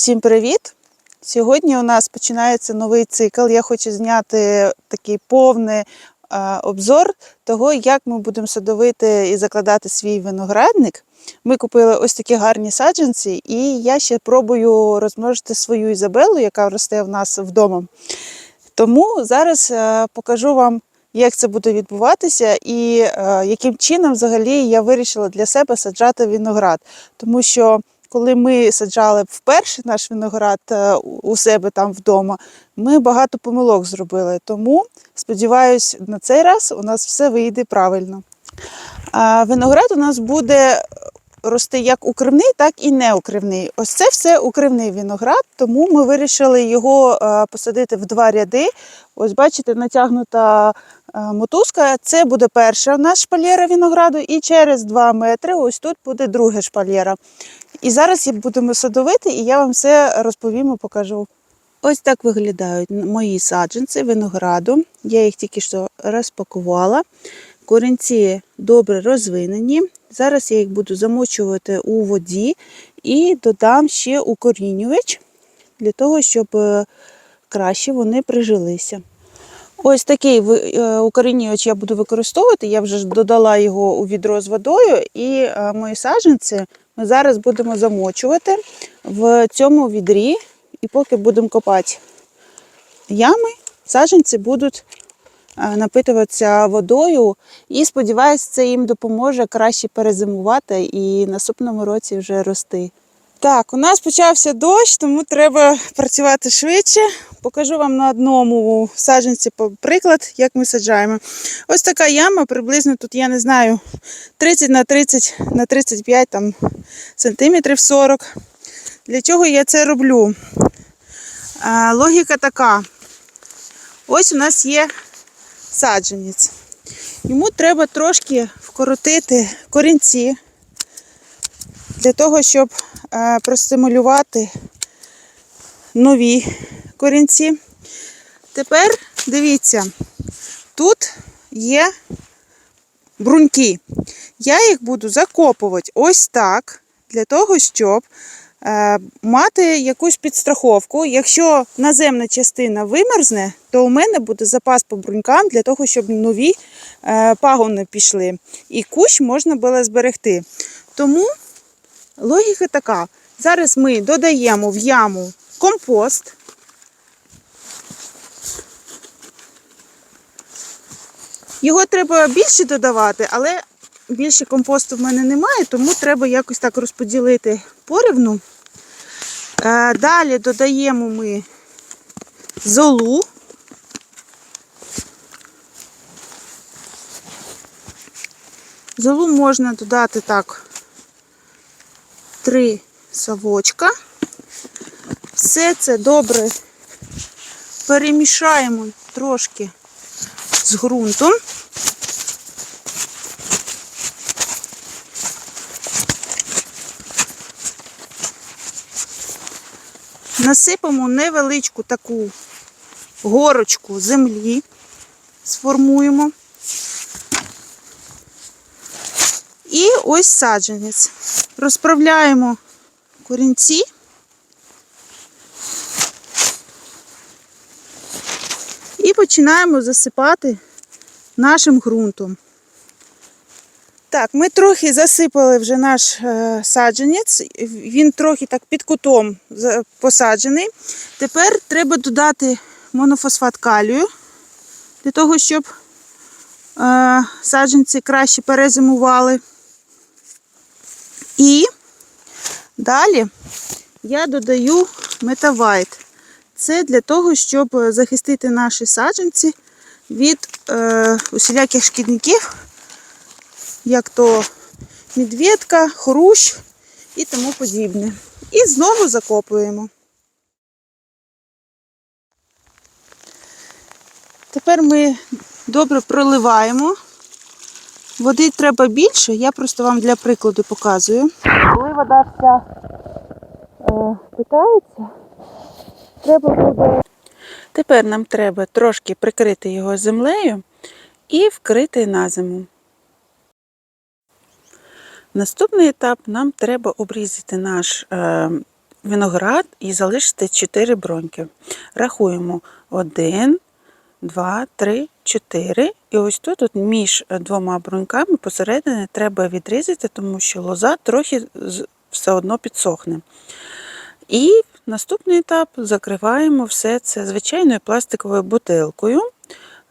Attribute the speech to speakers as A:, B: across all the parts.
A: Всім привіт! Сьогодні у нас починається новий цикл. Я хочу зняти такий повний е, обзор того, як ми будемо садовити і закладати свій виноградник. Ми купили ось такі гарні саджанці, і я ще пробую розмножити свою Ізабелу, яка росте в нас вдома. Тому зараз е, покажу вам, як це буде відбуватися, і е, яким чином взагалі я вирішила для себе саджати виноград. Тому що коли ми саджали вперше наш виноград е, у себе там вдома, ми багато помилок зробили. Тому сподіваюся, на цей раз у нас все вийде правильно. А виноград у нас буде рости як укривний, так і неукривний. Ось це все укривний виноград, тому ми вирішили його е, посадити в два ряди. Ось бачите, натягнута мотузка. Це буде перша у нас шпалєра винограду, і через 2 метри ось тут буде друга шпалєра. І зараз їх будемо садовити, і я вам все розповім і покажу. Ось так виглядають мої саджанці винограду. Я їх тільки що розпакувала. Корінці добре розвинені. Зараз я їх буду замочувати у воді і додам ще укорінювач для того, щоб е, краще вони прижилися. Ось такий е, укорінювач я буду використовувати. Я вже додала його у відро з водою, і е, мої саджанці ми зараз будемо замочувати в цьому відрі, і поки будемо копати ями, саджанці будуть е, напитуватися водою. І сподіваюся, це їм допоможе краще перезимувати і наступному році вже рости. Так, у нас почався дощ, тому треба працювати швидше. Покажу вам на одному саджанці приклад, як ми саджаємо. Ось така яма, приблизно тут, я не знаю, 30 на 30 на 35 там, сантиметрів 40. Для чого я це роблю? А, логіка така. Ось у нас є саджанець. Йому треба трошки вкоротити корінці для того, щоб простимулювати нові корінці. Тепер дивіться, тут є бруньки. Я їх буду закопувати ось так, для того, щоб е, мати якусь підстраховку. Якщо наземна частина вимерзне, то у мене буде запас по брунькам для того, щоб нові е, пагони пішли. І кущ можна було зберегти. Тому логіка така. Зараз ми додаємо в яму компост. Його треба більше додавати, але більше компосту в мене немає, тому треба якось так розподілити порівну. Е, Далі додаємо ми золу. Золу можна додати так три совочка. Все це добре перемішаємо трошки з ґрунтом. Насипаємо невеличку таку горочку землі, сформуємо. І ось саджанець. Розправляємо корінці. І починаємо засипати нашим ґрунтом. Так, ми трохи засипали вже наш е, саджанець, він трохи так під кутом посаджений. Тепер треба додати монофосфат калію для того, щоб е, саджанці краще перезимували. І далі я додаю метавайт. Це для того, щоб захистити наші саджанці від е, усіляких шкідників, як то медведка, хрущ і тому подібне. І знову закопуємо. Тепер ми добре проливаємо. Води треба більше, я просто вам для прикладу показую. Коли вода вся е, питається, треба буде. Тепер нам треба трошки прикрити його землею і вкрити на зиму. Наступний етап нам треба обрізати наш е, виноград і залишити 4 броньки. Рахуємо 1, 2, 3, 4. І ось тут от між двома бруньками посередині треба відрізати, тому що лоза трохи все одно підсохне. І наступний етап закриваємо все це звичайною пластиковою бутилкою.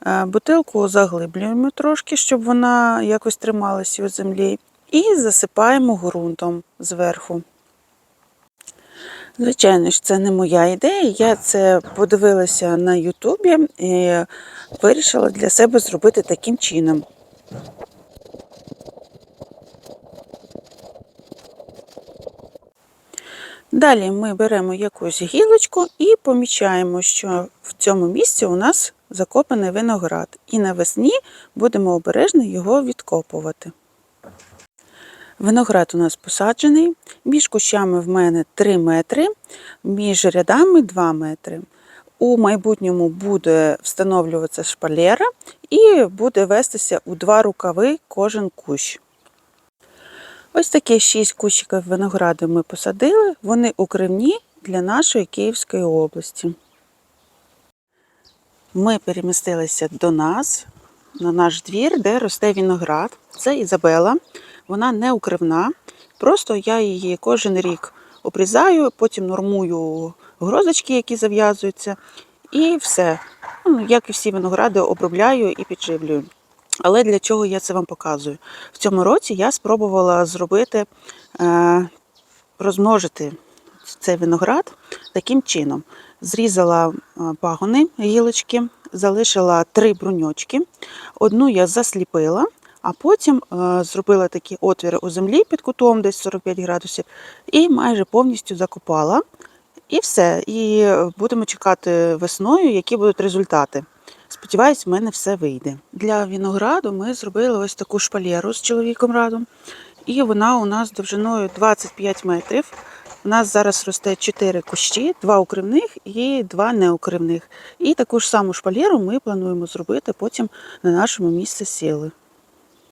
A: Е, Бутилку заглиблюємо трошки, щоб вона якось трималася у землі, і засипаємо ґрунтом зверху. Звичайно ж, це не моя ідея. Я це подивилася на Ютубі і вирішила для себе зробити таким чином. Далі ми беремо якусь гілочку і помічаємо, що в цьому місці у нас закопаний виноград. І навесні будемо обережно його відкопувати. Виноград у нас посаджений, між кущами в мене 3 метри, між рядами 2 метри. У майбутньому буде встановлюватися шпалера і буде вестися у два рукави кожен кущ. Ось такі 6 кущиків винограду ми посадили, вони укривні для нашої Київської області. Ми перемістилися до нас, на наш двір, де росте виноград. Це Ізабела. Вона не укривна. Просто я її кожен рік обрізаю, потім нормую грозочки, які зав'язуються, і все. Ну, як і всі виногради, обробляю і підживлюю. Але для чого я це вам показую? В цьому році я спробувала зробити, е, розмножити цей виноград таким чином. Зрізала е, пагони, гілочки, залишила три бруньочки. Одну я засліпила, а потім е, зробила такі отвіри у землі під кутом, десь 45 градусів, і майже повністю закопала. І все. І будемо чекати весною, які будуть результати. Сподіваюсь, в мене все вийде. Для винограду ми зробили ось таку шпалеру з чоловіком радом. І вона у нас довжиною 25 метрів. У нас зараз росте 4 кущі, 2 укривних і 2 неукривних. І таку ж саму шпалеру ми плануємо зробити потім на нашому місці сіли.